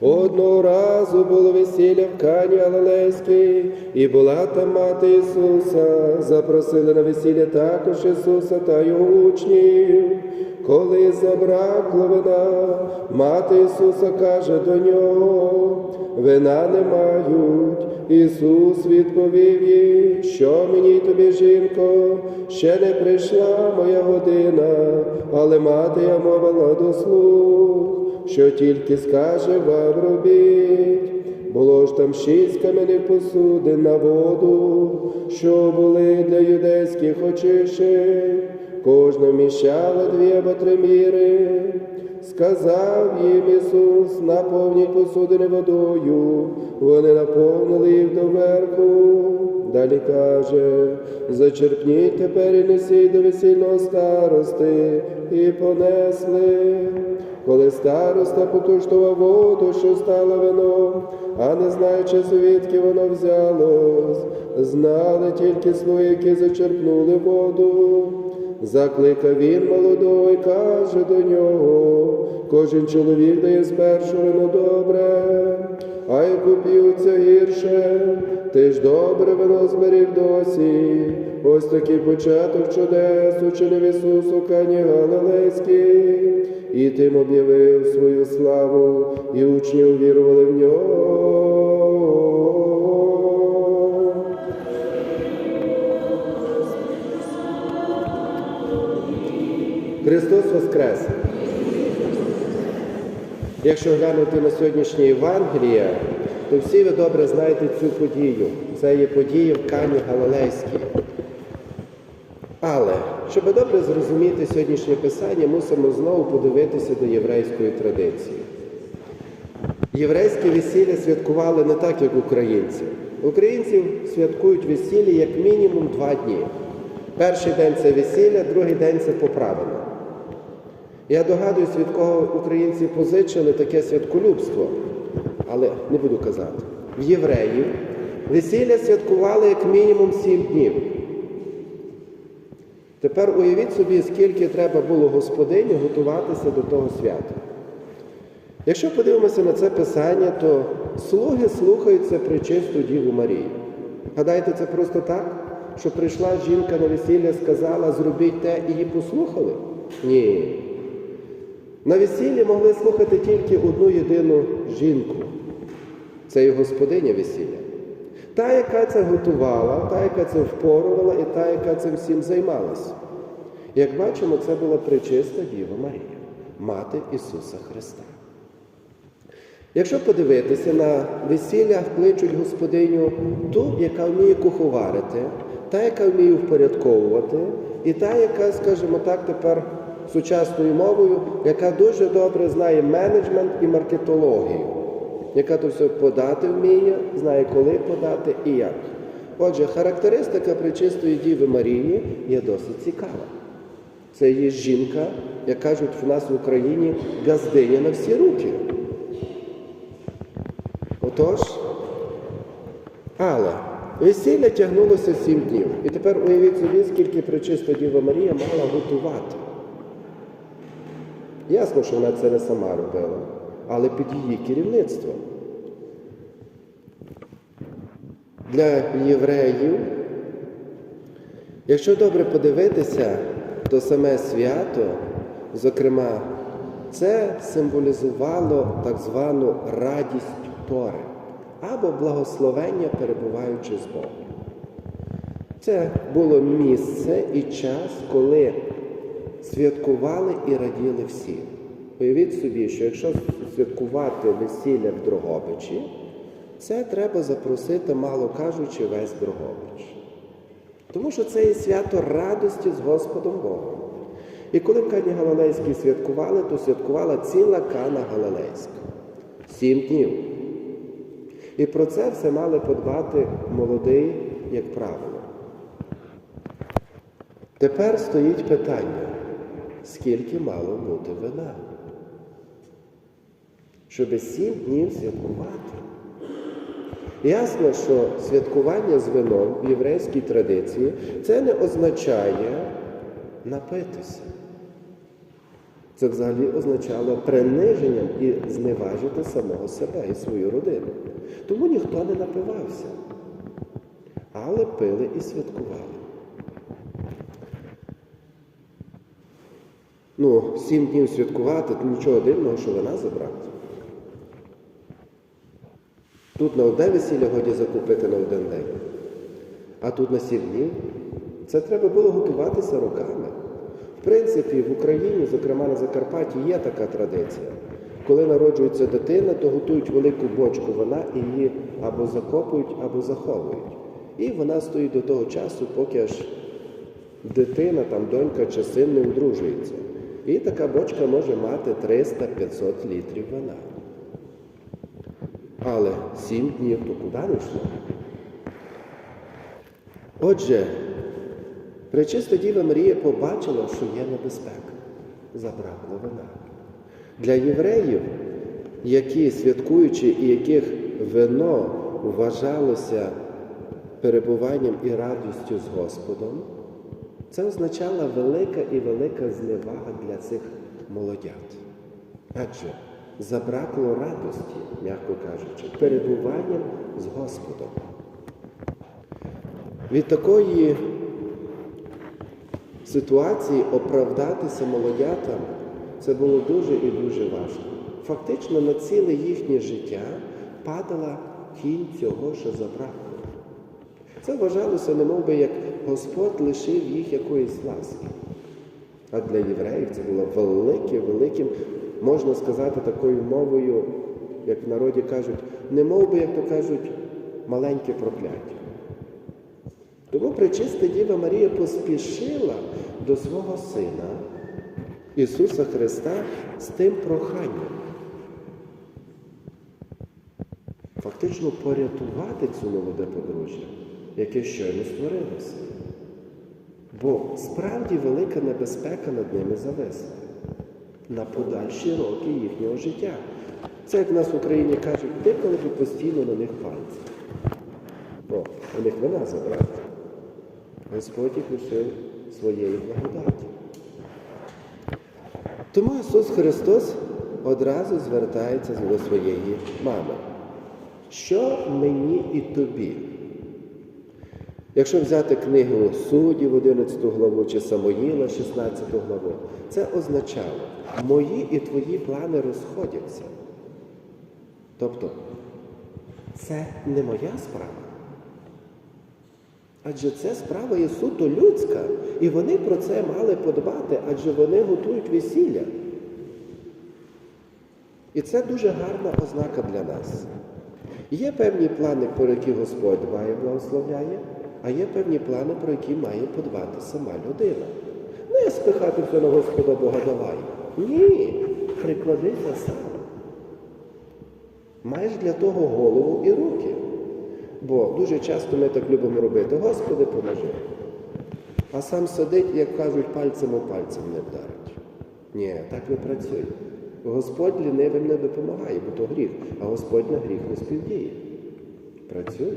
Одного разу було весілля в Кані Галилейській, і була там мати Ісуса. Запросили на весілля також Ісуса та його учнів. Коли забракло вина, мати Ісуса каже до нього, вина не мають. Ісус відповів їй, що мені тобі, жінко, ще не прийшла моя година, але мати я мовила до слуг що тільки скаже вам робіть. Було ж там шість кам'яних посудин на воду, що були для юдейських очищень, кожна вміщала дві або три міри. Сказав їм Ісус, наповніть посудини водою, вони наповнили їх доверху. Далі каже, зачерпніть тепер і несіть до весільного старости, і понесли. Коли староста покуштував воду, що стала вином, а не знаючи, звідки воно взялось, знали тільки слуги, які зачерпнули воду. Закликав він молодого і каже до нього, кожен чоловік дає спершу вино добре, а як уп'ються гірше, ти ж добре вино зберіг досі. Ось такий початок чудес учинив Ісус у Кані Галилейській, і тим об'явив свою славу, і учні увірували в нього. Христос Воскрес! Якщо глянути на сьогоднішнє Євангеліє, то всі ви добре знаєте цю подію. Це є подія в Кані Галилейській. Але, щоб добре зрозуміти сьогоднішнє писання, мусимо знову подивитися до єврейської традиції. Єврейське весілля святкували не так, як українці. Українці святкують весілля як мінімум два дні. Перший день це весілля, другий день це поправина. Я догадуюсь, від кого українці позичили таке святколюбство, але не буду казати. В євреїв весілля святкували як мінімум сім днів. Тепер уявіть собі, скільки треба було господині готуватися до того свята. Якщо подивимося на це писання, то слуги слухаються причисту Діву Марію. Гадаєте, це просто так, що прийшла жінка на весілля, сказала, зробіть те і її послухали? Ні. На весіллі могли слухати тільки одну єдину жінку. Це і господиня весілля. Та, яка це готувала, та, яка це впорувала, і та, яка цим всім займалася. Як бачимо, це була причиста Діва Марія, мати Ісуса Христа. Якщо подивитися на весілля, кличуть господиню ту, яка вміє куховарити, та, яка вміє впорядковувати, і та, яка, скажімо так, тепер сучасною мовою, яка дуже добре знає менеджмент і маркетологію, яка то все подати вміє, знає, коли подати і як. Отже, характеристика причистої Діви Марії є досить цікава. Це є жінка, як кажуть в нас в Україні, газдиня на всі руки. Отож, але весілля тягнулося сім днів. І тепер уявіть собі, скільки причиста Діва Марія мала готувати. Ясно, що вона це не сама робила, але під її керівництвом. Для євреїв, якщо добре подивитися, то саме свято, зокрема, це символізувало так звану радість Тори або благословення, перебуваючи з Богом. Це було місце і час, коли святкували і раділи всі. Уявіть собі, що якщо святкувати весілля в Дрогобичі, це треба запросити, мало кажучи, весь Дрогобич. Тому що це є свято радості з Господом Богом. І коли в Кані Галилейській святкували, то святкувала ціла Кана Галилейська. Сім днів. І про це все мали подбати молодий, як правило. Тепер стоїть питання, скільки мало бути вина? Щоб сім днів святкувати. Ясно, що святкування з вином в єврейській традиції це не означає напитися. Це взагалі означало приниженням і зневажити самого себе і свою родину. Тому ніхто не напивався, але пили і святкували. Ну, сім днів святкувати, то нічого дивного, що вина забрати. Тут на одне весілля годі закупити на один день, а тут на сім днів. Це треба було готуватися роками. В принципі, в Україні, зокрема на Закарпатті, є така традиція. Коли народжується дитина, то готують велику бочку вина і її або закопують, або заховують. І вона стоїть до того часу, поки аж дитина, там донька чи син не одружується. І така бочка може мати 300-500 літрів вина. Але сім днів то куди не йшло? Отже, Пречиста Діва Марія побачила, що є небезпека. Забракло вина. Для євреїв, які святкуючи і яких вино вважалося перебуванням і радістю з Господом, це означала велика і велика зневага для цих молодят. Адже забракло радості, м'яко кажучи, перебуванням з Господом. Від такої ситуації оправдатися молодятам це було дуже і дуже важко. Фактично на ціле їхнє життя падала тінь цього, що забракло. Це вважалося, немов би, як Господь лишив їх якоїсь ласки. А для євреїв це було велике, великим, можна сказати, такою мовою, як в народі кажуть, не мов би, як то кажуть, маленьке прокляття. Тому пречиста Діва Марія поспішила до свого Сина Ісуса Христа з тим проханням. Фактично порятувати цю молоде подружжя, яке щойно створилося. Бо справді велика небезпека над ними зависла на подальші роки їхнього життя. Це, як в нас в Україні кажуть, деколи би постійно на них пальці. О, у них вина забрати. Господь їх лишив своєї благодаті. Тому Ісус Христос одразу звертається до своєї мами. Що мені і тобі? Якщо взяти книгу Суддів 11 главу чи Самоїла 16 главу, це означало, мої і твої плани розходяться. Тобто, це не моя справа. Адже це справа є суто людська, і вони про це мали подбати, адже вони готують весілля. І це дуже гарна ознака для нас. Є певні плани, про які Господь дбає, благословляє, а є певні плани, про які має подбати сама людина. Не спихати все на Господа Бога давай. Ні, прикладися сам. Маєш для того голову і руки. Бо дуже часто ми так любимо робити, Господи, поможи. А сам сидить, як кажуть, пальцем у пальцем не вдарить. Ні, так не працює. Господь лінивим не допомагає, бо то гріх, а Господь на гріх не співдіє. Працюй,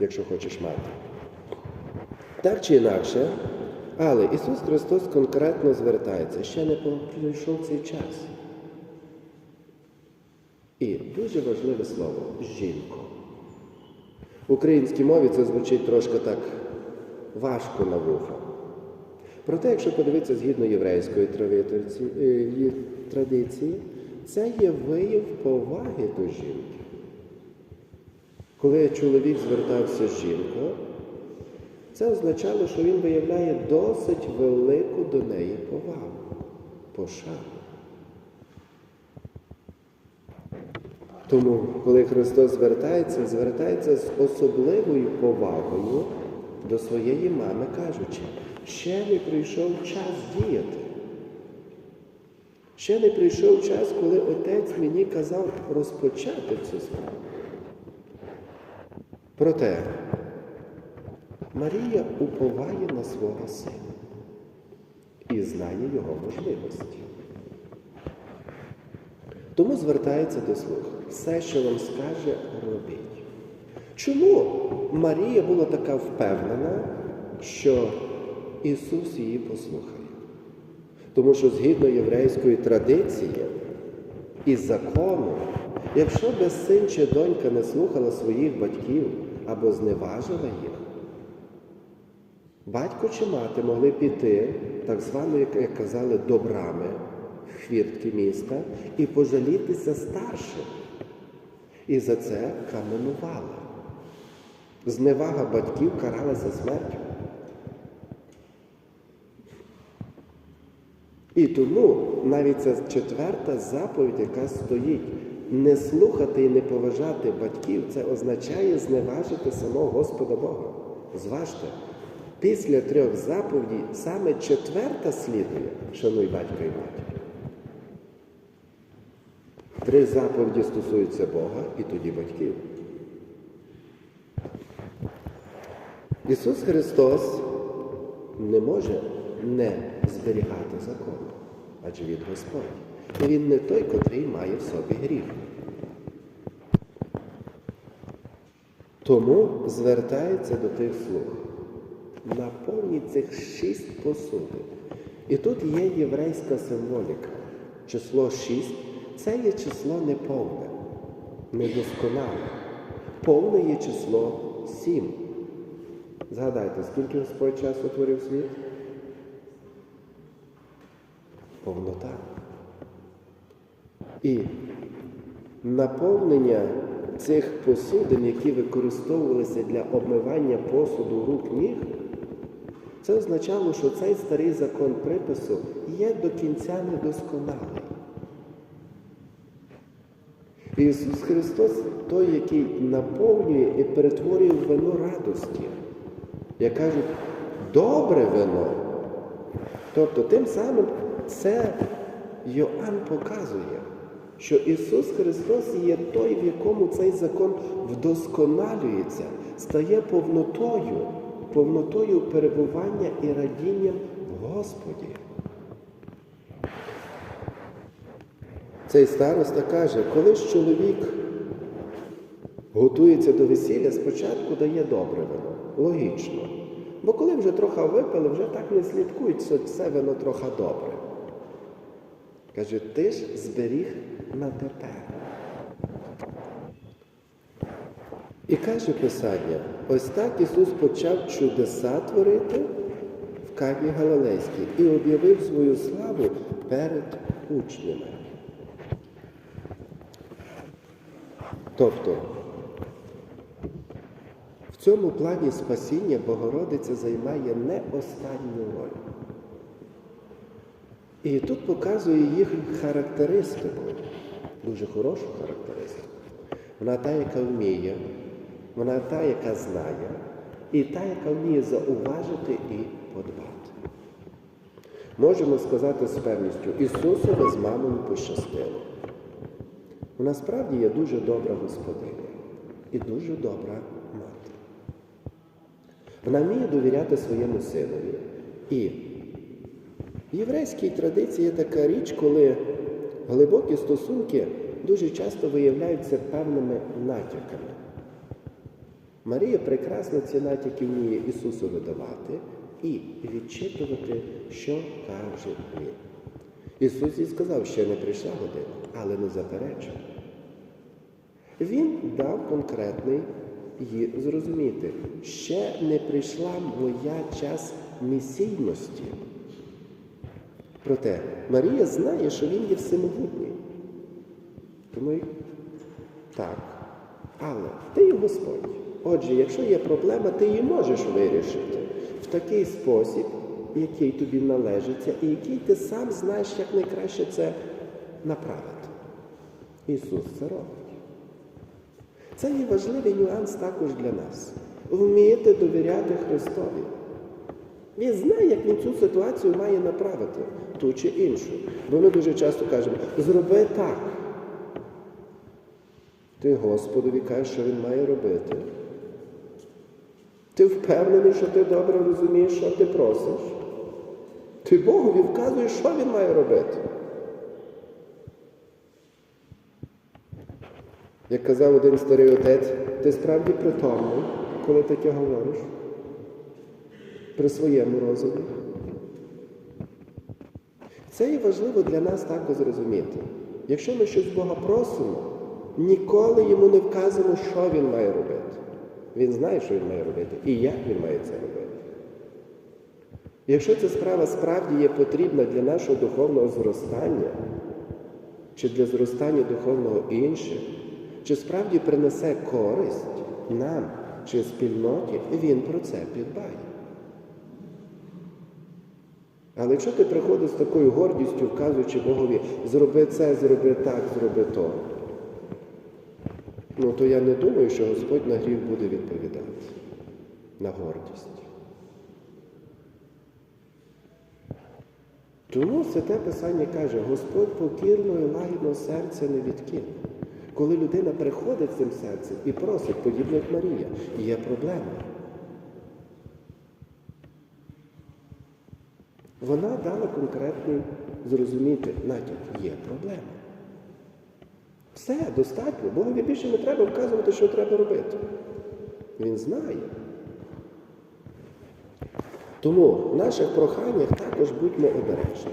якщо хочеш мати. Так чи інакше, але Ісус Христос конкретно звертається, ще не прийшов цей час. І дуже важливе слово жінко. В українській мові це звучить трошки так важко на вухо. Проте, якщо подивитися згідно єврейської традиції, це є вияв поваги до жінки. Коли чоловік звертався з жінкою, це означало, що він виявляє досить велику до неї повагу, пошану. Тому, коли Христос звертається, звертається з особливою повагою до своєї мами, кажучи, ще не прийшов час діяти. Ще не прийшов час, коли отець мені казав розпочати цю справу. Проте Марія уповає на свого сина і знає його можливості. Тому звертається до слух. Все, що вам скаже, робіть. Чому Марія була така впевнена, що Ісус її послухає? Тому що згідно єврейської традиції і закону, якщо би син чи донька не слухала своїх батьків або зневажила їх, батько чи мати могли піти, так звано, як, казали, добрами в хвіртки міста і пожалітися старшим. І за це каменували. Зневага батьків каралася смертю. І тому навіть ця четверта заповідь, яка стоїть, не слухати і не поважати батьків, це означає зневажити самого Господа Бога. Зважте, після трьох заповідей саме четверта слідує, шануй батька і матір. Три заповіді стосуються Бога і тоді батьків. Ісус Христос не може не зберігати закон, адже Він Господь. І Він не той, котрий має в собі гріх. Тому звертається до тих слуг. Наповніть цих шість посудин. І тут є єврейська символіка. Число шість це є число неповне, недосконале. Повне є число сім. Згадайте, скільки Господь часу творив світ? Повнота. І наповнення цих посудин, які використовувалися для обмивання посуду рук ніг, це означало, що цей старий закон припису є до кінця недосконалий. Ісус Христос той, який наповнює і перетворює вино радості. Як кажуть, добре вино. Тобто тим самим це Йоанн показує, що Ісус Христос є той, в якому цей закон вдосконалюється, стає повнотою, повнотою перебування і радінням в Господі. Цей староста каже, коли ж чоловік готується до весілля, спочатку дає добре вино. Логічно. Бо коли вже трохи випили, вже так не слідкують, що це вино трохи добре. Каже, ти ж зберіг на тепер. І каже Писання, ось так Ісус почав чудеса творити в Кані Галилейській і об'явив свою славу перед учнями. Тобто, в цьому плані спасіння Богородиця займає не останню роль. І тут показує їх характеристику, дуже хорошу характеристику. Вона та, яка вміє, вона та, яка знає, і та, яка вміє зауважити і подбати. Можемо сказати з певністю, Ісусові з мамою пощастило. Вона справді є дуже добра господиня і дуже добра мати. Вона вміє довіряти своєму синові. І в єврейській традиції є така річ, коли глибокі стосунки дуже часто виявляються певними натяками. Марія прекрасно ці натяки вміє Ісусу видавати і відчитувати, що каже Він. Ісус їй сказав, що не прийшла година, але не заперечив. Він дав конкретний її зрозуміти. Ще не прийшла моя час місійності. Проте Марія знає, що він є всемогутній. Тому так. Але ти є Господь. Отже, якщо є проблема, ти її можеш вирішити в такий спосіб, який тобі належиться, і який ти сам знаєш, як найкраще це направити. Ісус це робить. Це є важливий нюанс також для нас. Вміти довіряти Христові. Він знає, як він цю ситуацію має направити, ту чи іншу. Бо ми дуже часто кажемо, зроби так. Ти Господові кажеш, що він має робити. Ти впевнений, що ти добре розумієш, що ти просиш. Ти Богові вказуєш, що він має робити. Як казав один старий отець, ти справді притомний, коли таке говориш при своєму розумі. Це і важливо для нас також зрозуміти. Якщо ми щось Бога просимо, ніколи йому не вказуємо, що він має робити. Він знає, що він має робити, і як він має це робити. Якщо ця справа справді є потрібна для нашого духовного зростання, чи для зростання духовного інших, чи справді принесе користь нам чи спільноті, він про це підбає. Але якщо ти приходиш з такою гордістю, вказуючи Богові, зроби це, зроби так, зроби то, ну то я не думаю, що Господь на гріх буде відповідати на гордість. Тому Святе Писання каже, Господь покірно і лагідно серця не відкине. Коли людина приходить з цим серцем і просить, подібно як Марія, є проблема. Вона дала конкретний зрозуміти натяк, є проблема. Все, достатньо. Богові більше не треба вказувати, що треба робити. Він знає. Тому в наших проханнях також будьмо обережні.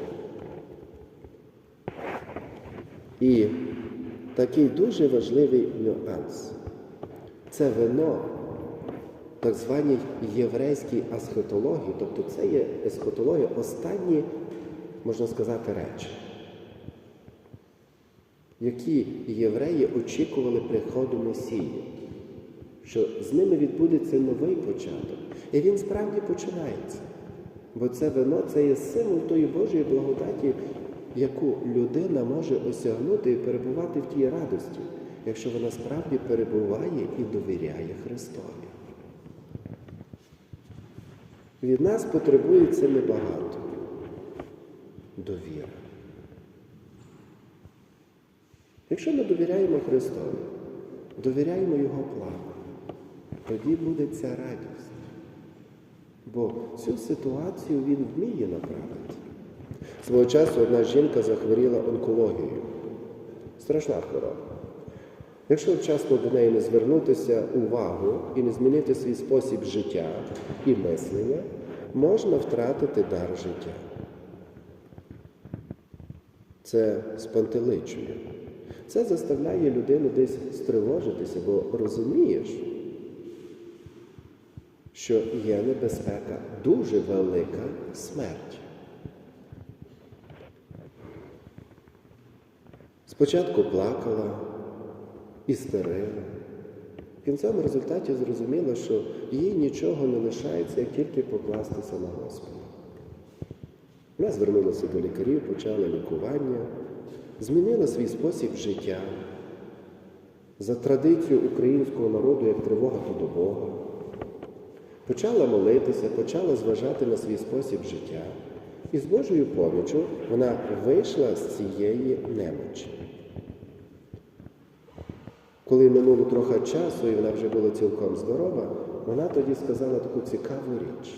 І такий дуже важливий нюанс. Це вино так званій єврейській асхетології, тобто це є есхотологія, останні, можна сказати, речі, які євреї очікували приходу Месії, що з ними відбудеться новий початок. І він справді починається. Бо це вино це є символ тої Божої благодаті, яку людина може осягнути і перебувати в тій радості, якщо вона справді перебуває і довіряє Христові. Від нас потребується небагато довіра. Якщо ми довіряємо Христові, довіряємо Його плану, тоді буде ця радість. Бо цю ситуацію він вміє направити. Свого часу одна жінка захворіла онкологією. Страшна хвороба. Якщо вчасно до неї не звернутися увагу і не змінити свій спосіб життя і мислення, можна втратити дар життя. Це спантеличує. Це заставляє людину десь стривожитися, бо розумієш, що є небезпека дуже велика смерть. Спочатку плакала, істерила. В кінцевому результаті зрозуміла, що їй нічого не лишається, як тільки покластися на Господа. Вона звернулася до лікарів, почала лікування, змінила свій спосіб життя за традицію українського народу як тривога то до Бога. Почала молитися, почала зважати на свій спосіб життя. І з Божою поміччю вона вийшла з цієї немочі. Коли минуло трохи часу, і вона вже була цілком здорова, вона тоді сказала таку цікаву річ.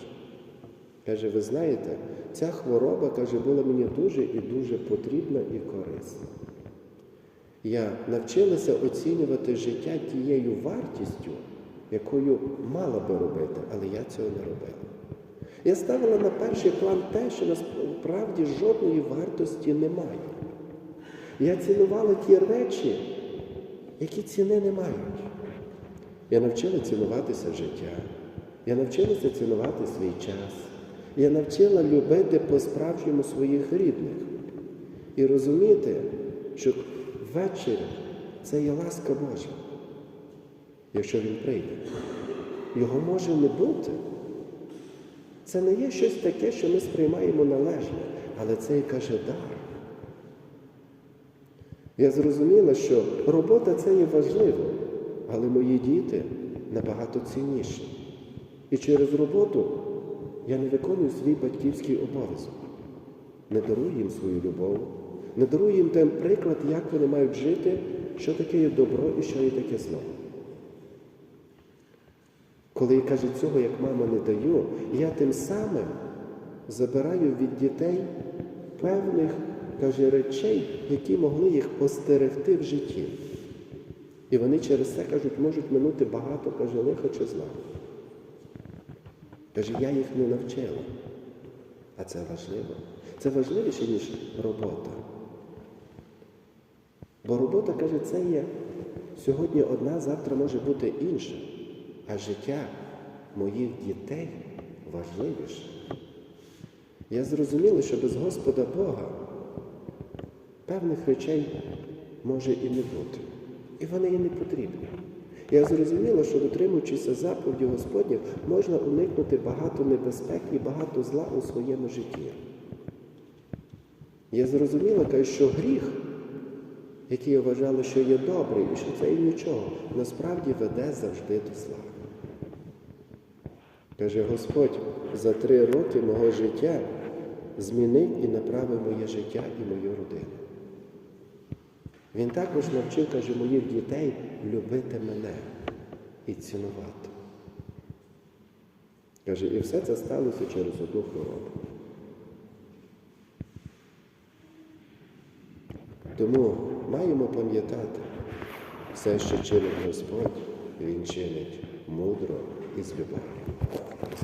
Каже, ви знаєте, ця хвороба, каже, була мені дуже і дуже потрібна і корисна. Я навчилася оцінювати життя тією вартістю, якою мала би робити, але я цього не робила. Я ставила на перший план те, що насправді жодної вартості немає. Я цінувала ті речі, які ціни не мають. Я навчила цінуватися життя, я навчилася цінувати свій час, я навчила любити по-справжньому своїх рідних і розуміти, що ввечері це є ласка Божа, якщо він прийде. Його може не бути. Це не є щось таке, що ми сприймаємо належне, але це і каже дар. Я зрозуміла, що робота це є важливо, але мої діти набагато цінніші. І через роботу я не виконую свій батьківський обов'язок. Не дарую їм свою любов, не дарую їм тим приклад, як вони мають жити, що таке є добро і що є таке зло. Коли я кажу цього, як мама не даю, я тим самим забираю від дітей певних каже, речей, які могли їх остерегти в житті. І вони через це кажуть, можуть минути багато, каже, лиха чи зла. Каже, я їх не навчила. А це важливо. Це важливіше, ніж робота. Бо робота, каже, це є сьогодні одна, завтра може бути інша. А життя моїх дітей важливіше. Я зрозуміла, що без Господа Бога певних речей може і не бути. І вони і не потрібні. Я зрозуміла, що дотримуючися заповідей Господніх, можна уникнути багато небезпек і багато зла у своєму житті. Я зрозуміла, кажу, що гріх, який я вважала, що є добрий, і що це і нічого, насправді веде завжди до зла. Каже Господь, за три роки мого життя змінив і направив моє життя і мою родину. Він також навчив, каже, моїх дітей любити мене і цінувати. Каже, і все це сталося через одну хворобу. Тому маємо пам'ятати, все, що чинить Господь, Він чинить мудро і з любов'ю.